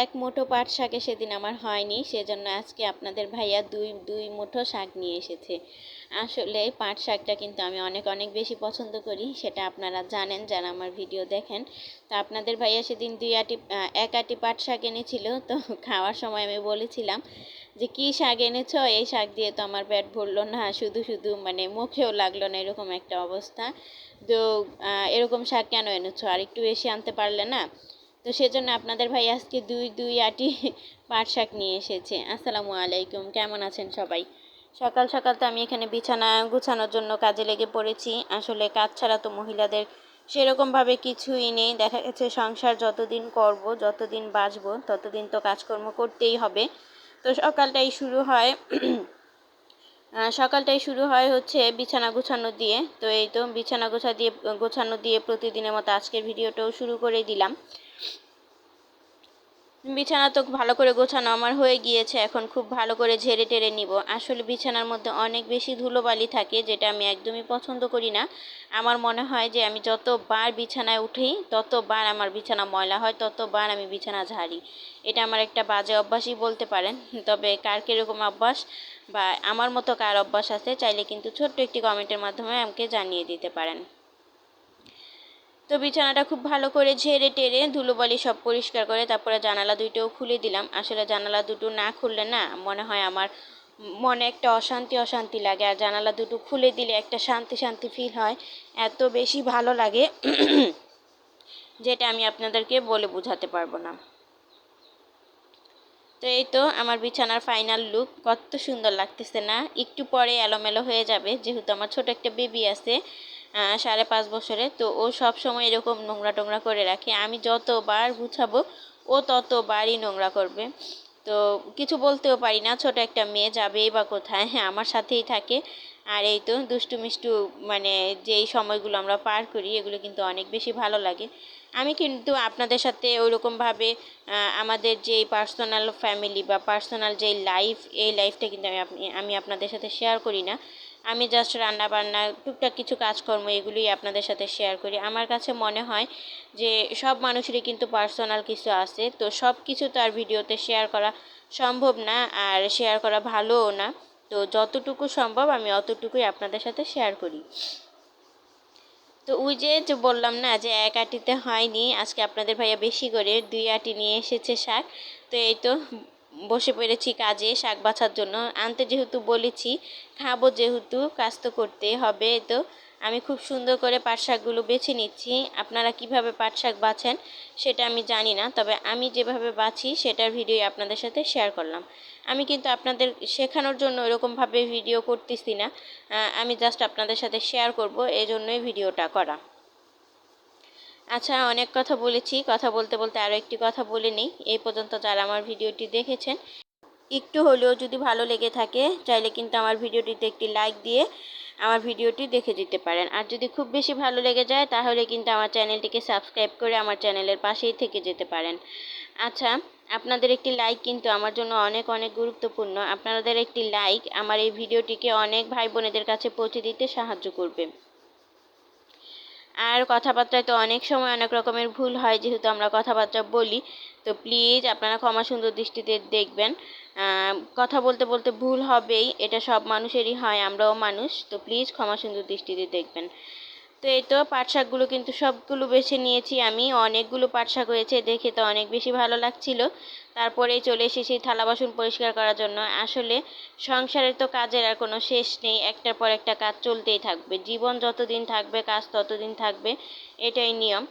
এক মুঠো পাট শাকে সেদিন আমার হয়নি, সেজন্য আজকে আপনাদের ভাইয়া দুই দুই মুঠো শাক নিয়ে এসেছে। আসলে পাট শাকটা কিন্তু আমি অনেক অনেক বেশি পছন্দ করি, সেটা আপনারা জানেন, যারা আমার ভিডিও দেখেন। তো আপনাদের ভাইয়া সেদিন দুই আটি এক আটি পাট শাক এনেছিল, তো খাওয়ার সময় আমি বলেছিলাম যে, কী শাক এনেছ? এই শাক দিয়ে তো আমার পেট ভরলো না, শুধু শুধু মানে মুখেও লাগল না, এরকম একটা অবস্থা। তো এরকম শাক কেন এনেছো? আর একটু বেশি আনতে পারলে না? তো সেজন্য আপনাদের ভাই আজকে দুই দুই আটি পাট শাক নিয়ে এসেছে। আসসালামু আলাইকুম, কেমন আছেন সবাই? সকাল সকাল তো আমি এখানে বিছানা গুছানোর জন্য কাজে লেগে পড়েছি। আসলে কাজ ছাড়া তো মহিলাদের সেরকমভাবে কিছুই নেই। দেখা গেছে সংসার যতদিন করব, যতদিন বাঁচবো, ততদিন তো কাজকর্ম করতেই হবে। তো সকালটাই শুরু হয়। সকালটাই শুরু হয় হচ্ছে বিছানা গোছানো দিয়ে। তো এই তো বিছানা গোছা দিয়ে, গোছানো দিয়ে প্রতিদিনের মতো আজকের ভিডিওটাও শুরু করে দিলাম। বিছানা তো ভালো করে গোছানো আমার হয়ে গিয়েছে, এখন খুব ভালো করে ঝেড়ে টেরে নিব। আসলে বিছানার মধ্যে অনেক বেশি ধুলোবালি থাকে, যেটা আমি একদমই পছন্দ করি না। আমার মনে হয় যে আমি যতবার বিছানায় উঠি, ততবার আমার বিছানা ময়লা হয়, ততবার আমি বিছানা ঝাড়ি। এটা আমার একটা বাজে অভ্যাসই বলতে পারেন। তবে কার কীরকম অভ্যাস বা আমার মতো কার অভ্যাস আছে, চাইলে কিন্তু ছোট্ট একটি কমেন্টের মাধ্যমে আমাকে জানিয়ে দিতে পারেন। তো বিছানাটা খুব ভালো করে ঝেড়ে টেরে ধুলোবালি সব পরিষ্কার করে তারপরে জানালা দুইটাও খুলে দিলাম। আসলে জানালা দুটো না খুললে না মনে হয় আমার মনে একটা অশান্তি অশান্তি লাগে। আর জানালা দুটো খুলে দিলে একটা শান্তি শান্তি ফিল হয়। এত বেশি ভালো লাগে যেটা আমি আপনাদেরকে বলে বোঝাতে পারব না। তো এই তো আমার বিছানার ফাইনাল লুক কত সুন্দর লাগতেছে না? একটু পরে এলোমেলো হয়ে যাবে। যেহেতু আমার ছোট একটা বেবি আছে সাড়ে পাঁচ বছরে তো ও সব সময় এরকম নোংরা টোংরা করে রাখে। আমি যতবার গুছাবো, ও ততবারই নোংরা করবে। তো কিছু বলতেও পারি না, ছোট একটা মেয়ে যাবেই বা কোথায় হ্যাঁ আমার সাথেই থাকে। আর এই তো দুষ্টু মিষ্টু মানে যেই সময়গুলো আমরা পার করি, এগুলো কিন্তু অনেক বেশি ভালো লাগে। আমি কিন্তু আপনাদের সাথে ওইরকমভাবে আমাদের যেই পার্সোনাল ফ্যামিলি বা পার্সোনাল যেই লাইফ, এই লাইফটা কিন্তু আমি আমি আপনাদের সাথে শেয়ার করি না। আমি জাস্ট রান্না বান্না টুকটাক কিছু কাজকর্ম এগুলোই আপনাদের সাথে শেয়ার করি। আমার কাছে মনে হয় যে সব মানুষেরই কিন্তু পার্সোনাল কিছু আছে, তো সব কিছু তো আর ভিডিওতে শেয়ার করা সম্ভব না আর শেয়ার করা ভালোও না। তো যতটুকু সম্ভব আমি অতটুকুই আপনাদের সাথে শেয়ার করি। তো ওই যে যে বললাম না যে এক আটিতে হয়নি, আজকে আপনাদের ভাইয়া বেশি করে দুই আটি নিয়ে এসেছে শাক, তো এই তো বসে পড়েছি কাজে শাক বাছার জন্য। আনতে যেহেতু বলেছি, খাব যেহেতু, কাজ তো করতে হবে। তো আমি খুব সুন্দর করে পাট শাকগুলো বেছে নিচ্ছি। আপনারা কীভাবে পাট শাক বাছেন সেটা আমি জানি না, তবে আমি যেভাবে বাছি সেটার ভিডিও আপনাদের সাথে শেয়ার করলাম। আমি কিন্তু আপনাদের শেখানোর জন্য এরকমভাবে ভিডিও করতেছি না। আমি জাস্ট আপনাদের সাথে শেয়ার করব এই জন্যই ভিডিওটা করা। আচ্ছা অনেক কথা বলেছি। কথা বলতে বলতে আরও একটি কথা বলে নিই। এই পর্যন্ত যারা আমার ভিডিওটি দেখেছেন, একটু হলেও যদি ভালো লেগে থাকে, চাইলে কিন্তু আমার ভিডিওটিতে একটি লাইক দিয়ে আমার ভিডিওটি দেখে দিতে পারেন। আর যদি খুব বেশি ভালো লেগে যায়, তাহলে কিন্তু আমার চ্যানেলটিকে সাবস্ক্রাইব করে আমার চ্যানেলের পাশেই থেকে যেতে পারেন। আচ্ছা আপনাদের একটি লাইক কিন্তু আমার জন্য অনেক অনেক গুরুত্বপূর্ণ। আপনাদের একটি লাইক আমার এই ভিডিওটিকে অনেক ভাই বোনেদের কাছে পৌঁছে দিতে সাহায্য করবে। আর কথাবার্তায় তো অনেক সময় অনেক রকমের ভুল হয়, যেহেতু আমরা কথাবার্তা বলি। তো প্লিজ আপনারা ক্ষমা সুন্দর দৃষ্টিতে দেখবেন। কথা বলতে বলতে ভুল হবেই, এটা সব মানুষেরই হয়, আমরাও মানুষ। তো প্লিজ ক্ষমা সুন্দর দৃষ্টিতে দেখবেন। তো এই তো পাট শাকগুলো কিন্তু সবগুলো বেছে নিয়েছি আমি। অনেকগুলো পাট শাক হয়েছে দেখে তো অনেক বেশি ভালো লাগছিল। তারপরে চলে এসেছি থালা বাসন পরিষ্কার করার জন্য। আসলে সংসারের তো কাজের আর কোনো শেষ নেই, একটার পর একটা কাজ চলতেই থাকবে। জীবন যতদিন থাকবে, কাজ ততদিন থাকবে, এটাই নিয়ম।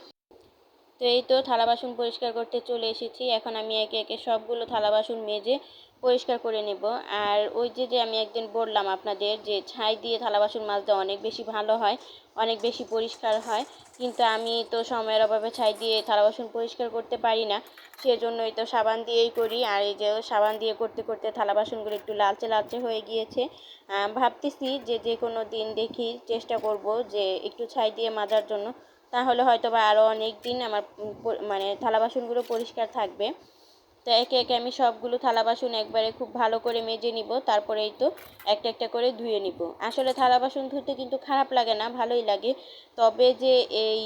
তো এই তো থালা বাসন পরিষ্কার করতে চলে এসেছি। এখন আমি একে একে সবগুলো থালা বাসন মেজে পরিষ্কার করে নেব। আর ওই যে যে আমি একদিন বললাম আপনাদের যে, ছাই দিয়ে থালা বাসন মাজতে অনেক বেশি ভালো হয়, অনেক বেশি পরিষ্কার হয়। কিন্তু আমি তো সময়ের অভাবে ছাই দিয়ে থালা বাসন পরিষ্কার করতে পারি না। সেজন্যই তো সাবান দিয়েই করি। আর এই যে, সাবান দিয়ে করতে করতে থালা বাসনগুলো একটু লালচে লালচে হয়ে গিয়েছে। ভাবতেছি যে যে কোনো দিন দেখি চেষ্টা করব যে, একটু ছাই দিয়ে মাজার জন্য। তাহলে হয়তো বা আরও অনেক দিন আমার মানে থালা বাসনগুলো পরিষ্কার থাকবে। তো একে একে আমি সবগুলো থালা বাসন একবারে খুব ভালো করে মেজে নিব তারপরে এই তো একটা একটা করে ধুয়ে নিব। আসলে থালা বাসন ধুতে কিন্তু খারাপ লাগে না, ভালোই লাগে। তবে যে এই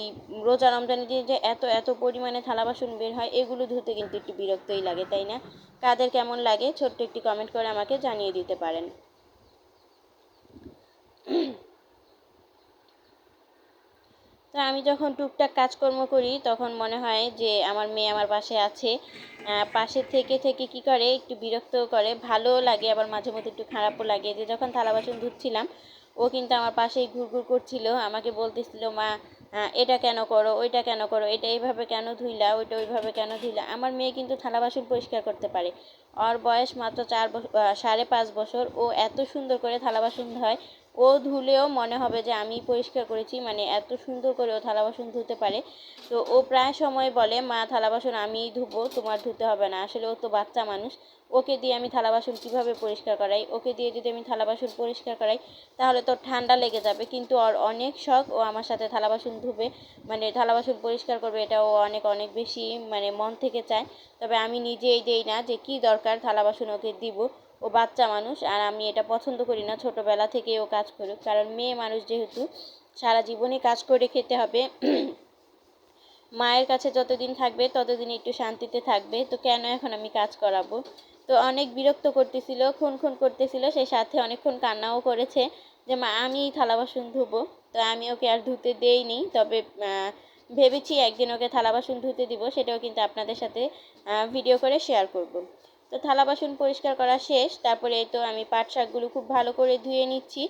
রোজা রমজানে দিয়ে যে এত এত পরিমাণে থালা বাসন বের হয়, এগুলো ধুতে কিন্তু একটু বিরক্তই লাগে, তাই না? কাদের কেমন লাগে, ছোট্ট একটি কমেন্ট করে আমাকে জানিয়ে দিতে পারেন। তো আমি যখন টুকটাক কাজকর্ম করি, তখন মনে হয় যে আমার মেয়ে আমার পাশে আছে। পাশে থেকে থেকে কি করে? একটু বিরক্ত করে। ভালো লাগে, আবার মাঝে মধ্যে একটু খারাপও লাগে। যে যখন থালা বাসন ধুচ্ছিলাম, ও কিন্তু আমার পাশেই ঘুরঘুর করছিল। আমাকে বলতেছিল, মা এটা কেন করো? ওইটা কেন করো? এটা এইভাবে কেন ধুইলা? ওইটা ওইভাবে কেন ধুইলা? আমার মেয়ে কিন্তু থালা বাসন পরিষ্কার করতে পারে। ওর বয়স মাত্র চার বছর সাড়ে পাঁচ বছর। ও এত সুন্দর করে থালা বাসন ধয়। ও ধুলেও মনে হবে যে আমি পরিষ্কার করেছি মানে এত সুন্দর করে ও থালা বাসন ধুতে পারে। তো ও প্রায় সময় বলে, মা, থালা বাসন আমিই ধুবো, তোমার ধুতে হবে না। আসলে ও তো বাচ্চা মানুষ। ওকে দিয়ে আমি থালা বাসন কীভাবে পরিষ্কার করাই? ওকে দিয়ে যদি আমি থালা বাসন পরিষ্কার করাই, তাহলে তো ঠান্ডা লেগে যাবে। কিন্তু ওর অনেক শখ, ও আমার সাথে থালা বাসন ধুবে। মানে থালা বাসন পরিষ্কার করবে, এটা ও অনেক অনেক বেশি মানে মন থেকে চায়। তবে আমি নিজেই দেই না যে কি দরকার, থালা বাসন ওকে দিব। ও বাচ্চা মানুষ, আর আমি এটা পছন্দ করি না, ছোটোবেলা থেকে ও কাজ করুক। কারণ মেয়ে মানুষ যেহেতু, সারা জীবনে কাজ করে খেতে হবে। মায়ের কাছে যতদিন থাকবে, ততদিন একটু শান্তিতে থাকবে। তো কেন এখন আমি কাজ করাবো? তো অনেক বিরক্ত করতেছিল, খুন খুন করতেছিল, সেই সাথে অনেকক্ষণ কান্নাও করেছে যে, মা আমি থালা বাসন ধুবো। তো আমি ওকে আর ধুতে দেইনি, তবে ভেবেছি একদিন ওকে থালা বাসন ধুতে দিব, সেটাও কিন্তু আপনাদের সাথে ভিডিও করে শেয়ার করব। তো থালা বাসন পরিষ্কার করা শেষ, তারপরে তো আমি পাট শাকগুলো খুব ভালো করে ধুয়ে নিচ্ছি।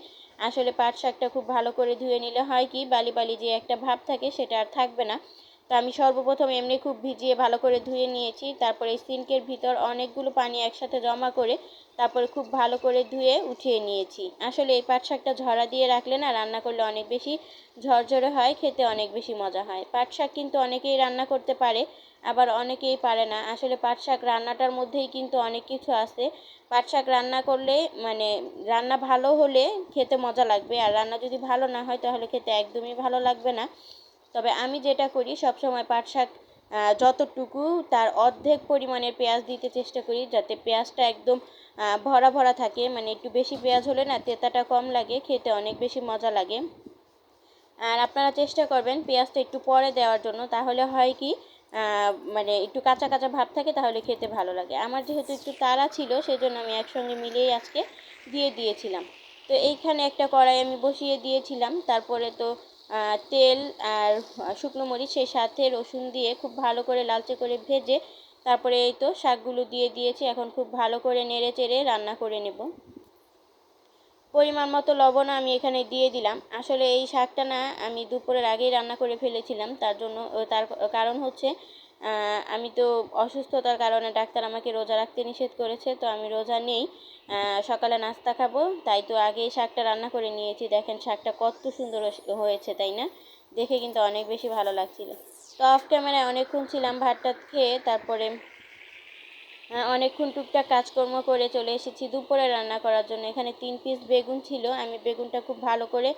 আসলে পাট শাকটা খুব ভালো করে ধুয়ে নিলে হয় কি, বালি বালি যে একটা ভাব থাকে সেটা আর থাকবে না। তো আমি সর্বপ্রথম এমনি খুব ভিজিয়ে ভালো করে ধুয়ে নিয়েছি, তারপরে সিঙ্কের ভিতর অনেকগুলো পানি একসাথে জমা করে তারপরে খুব ভালো করে ধুয়ে উঠিয়ে নিয়েছি। আসলে এই পাট শাকটা ঝরা দিয়ে রাখলে না রান্না করলে অনেক বেশি ঝরঝরে হয়, খেতে অনেক বেশি মজা হয়। পাট শাক কিন্তু অনেকেই রান্না করতে পারে আবার অনেকেই পারে না। আসলে পাট শাক রান্নাটার মধ্যেই কিন্তু অনেক কিছু আছে। পাট শাক রান্না করলে মানে রান্না ভালো হলে খেতে মজা লাগবে। আর রান্না যদি ভালো না হয়, তাহলে খেতে একদমই ভালো লাগবে না। তবে আমি যেটা করি সব সময় পাট শাক যতটুকু তার অর্ধেক পরিমাণের পেঁয়াজ দিতে চেষ্টা করি, যাতে পেঁয়াজটা একদম ভরা ভরা থাকে। মানে একটু বেশি পেঁয়াজ হলে না, তেতাটা কম লাগে, খেতে অনেক বেশি মজা লাগে। আর আপনারা চেষ্টা করবেন পেঁয়াজটা একটু পরে দেওয়ার জন্য। তাহলে হয় কি মানে একটু কাঁচা কাঁচা ভাব থাকে, তাহলে খেতে ভালো লাগে। আমার যেহেতু একটু তাড়া ছিল, সেজন্য আমি একসঙ্গে মিলিয়েই আজকে দিয়ে দিয়েছিলাম। তো এইখানে একটা কড়াই আমি বসিয়ে দিয়েছিলাম। তারপরে তো তেল আর শুকনো মরিচ, সেই সাথে রসুন দিয়ে খুব ভালো করে লালচে করে ভেজে, তারপরে এই তো শাকগুলো দিয়ে দিয়েছি। এখন খুব ভালো করে নেড়ে চেড়ে রান্না করে নেব। পরিমাণ মতো লবণ আমি এখানে দিয়ে দিলাম। আসলে এই শাকটা না আমি দুপুরের আগেই রান্না করে ফেলেছিলাম, তার জন্য তার কারণ হচ্ছে আমি তো অসুস্থতার কারণে ডাক্তার আমাকে রোজা রাখতে নিষেধ করেছে, তো আমি রোজা নেই সকালে নাস্তা খাব, তাই তো আগেই শাকটা রান্না করে নিয়েছি। দেখেন শাকটা কত সুন্দর হয়েছে, তাই না? দেখে কিন্তু অনেক বেশি ভালো লাগছিল। তো অফ ক্যামেরায় অনেকক্ষণ ছিলাম ভাতটা খেয়ে, তারপরে অনেকক্ষণ টুকটাক কাজকর্ম করে চলে এসেছি দুপুরে রান্না করার জন্য। এখানে তিন পিস বেগুন ছিল। আমি বেগুনটা খুব ভালো করে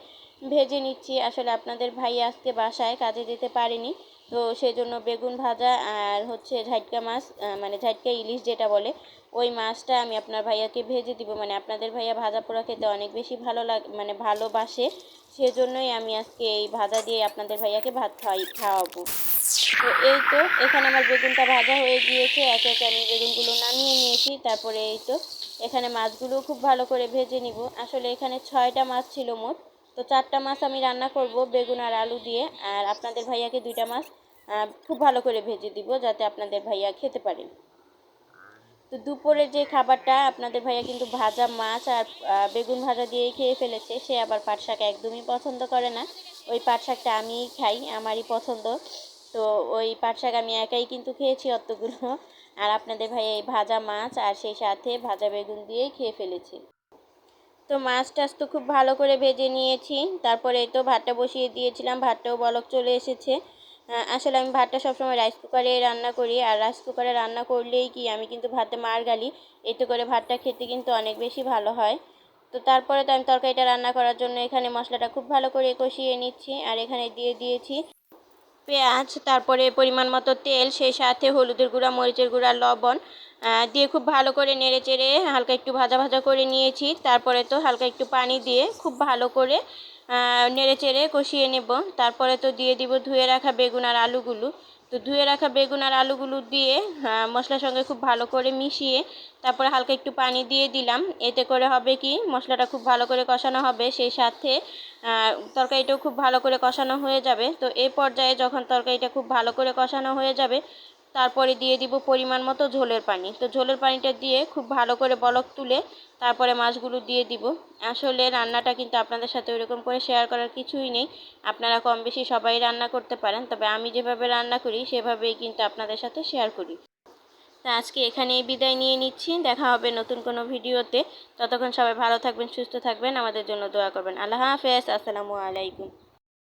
ভেজে নিচ্ছি। আসলে আপনাদের ভাই আজকে বাসায় কাজে যেতে পারেনি, তো সেই জন্য বেগুন ভাজা আর হচ্ছে ঝাটকা মাছ মানে ঝাটকা ইলিশ যেটা বলে, ওই মাছটা আমি আপনার ভাইয়াকে ভেজে দিব। মানে আপনাদের ভাইয়া ভাজা পোড়া খেতে অনেক বেশি ভালো লাগ মানে ভালোবাসে। সেজন্যই আমি আজকে এই ভাজা দিয়ে আপনাদের ভাইয়াকে ভাত খাওয়াই, খাওয়াবো। তো এই তো, এখানে আমার বেগুনটা ভাজা হয়ে গিয়েছে। একে একে আমি বেগুনগুলো নামিয়ে নিয়েছি, তারপরে এই তো, এখানে মাছগুলো খুব ভালো করে ভেজে নিব। আসলে এখানে ছয়টা মাছ ছিল মোট, তো চারটা মাছ আমি রান্না করব বেগুন আর আলু দিয়ে, আর আপনাদের ভাইয়াকে দুইটা মাছ খুব ভালো করে ভেজে দিব যাতে আপনাদের ভাইয়া খেতে পারে। তো দুপুরে যে খাবারটা, আপনাদের ভাইয়া কিন্তু ভাজা মাছ আর বেগুন ভাজা দিয়েই খেয়ে ফেলেছে, সে আবার পাট শাক একদমই পছন্দ করে না। ওই পাট শাকটা আমিই খাই, আমারই পছন্দ। তো ওই পাট শাক আমি একাই কিন্তু খেয়েছি অতগুলো। আর আপনাদের ভাই এই ভাজা মাছ আর সেই সাথে ভাজা বেগুন দিয়েই খেয়ে ফেলেছি। তো মাছ টাছ তো খুব ভালো করে ভেজে নিয়েছি। তারপরে তো ভাতটা বসিয়ে দিয়েছিলাম, ভাতটাও বলক চলে এসেছে। আসলে আমি ভাতটা সবসময় রাইস কুকারে রান্না করি। আর রাইস কুকারে রান্না করলেই কি আমি কিন্তু ভাতে মার গালি। এতে করে ভাতটা খেতে কিন্তু অনেক বেশি ভালো হয়। তো তারপরে তো আমি তরকারিটা রান্না করার জন্য এখানে মশলাটা খুব ভালো করে কষিয়ে নিচ্ছি। আর এখানে দিয়ে দিয়েছি পেঁয়াজ, তারপরে পরিমাণ মতো তেল, সেই সাথে হলুদের গুঁড়া, মরিচের গুঁড়া, লবণ দিয়ে খুব ভালো করে নেড়ে চেড়ে হালকা একটু ভাজা ভাজা করে নিয়েছি। তারপরে তো হালকা একটু পানি দিয়ে খুব ভালো করে নেড়ে চেড়ে কষিয়ে নেব। তারপরে তো দিয়ে দিব ধুয়ে রাখা বেগুন আর আলুগুলো। তো ধুয়ে রাখা বেগুন আর আলুগুলো দিয়ে মশলার সঙ্গে খুব ভালো করে মিশিয়ে তারপরে হালকা একটু পানি দিয়ে দিলাম। এতে করে হবে কি, মশলাটা খুব ভালো করে কষানো হবে সেই সাথে তরকারিটাও খুব ভালো করে কষানো হয়ে যাবে। তো এই পর্যায়ে যখন তরকারিটা খুব ভালো করে কষানো হয়ে যাবে, তারপরে দিয়ে দিব পরিমাণ মতো ঝোলের পানি। তো ঝোলের পানিটা দিয়ে খুব ভালো করে বলক তুলে তারপরে মাছগুলো দিয়ে দিব। আসলে রান্নাটা কিন্তু আপনাদের সাথে ওইরকম করে শেয়ার করার কিছুই নেই। আপনারা কম বেশি সবাই রান্না করতে পারেন, তবে আমি যেভাবে রান্না করি, সেভাবেই কিন্তু আপনাদের সাথে শেয়ার করি। তা আজকে এখানেই বিদায় নিয়ে নিচ্ছি। দেখা হবে নতুন কোনো ভিডিওতে। ততক্ষণ সবাই ভালো থাকবেন, সুস্থ থাকবেন। আমাদের জন্য দোয়া করবেন। আল্লাহ হাফেজ। আসসালামু আলাইকুম।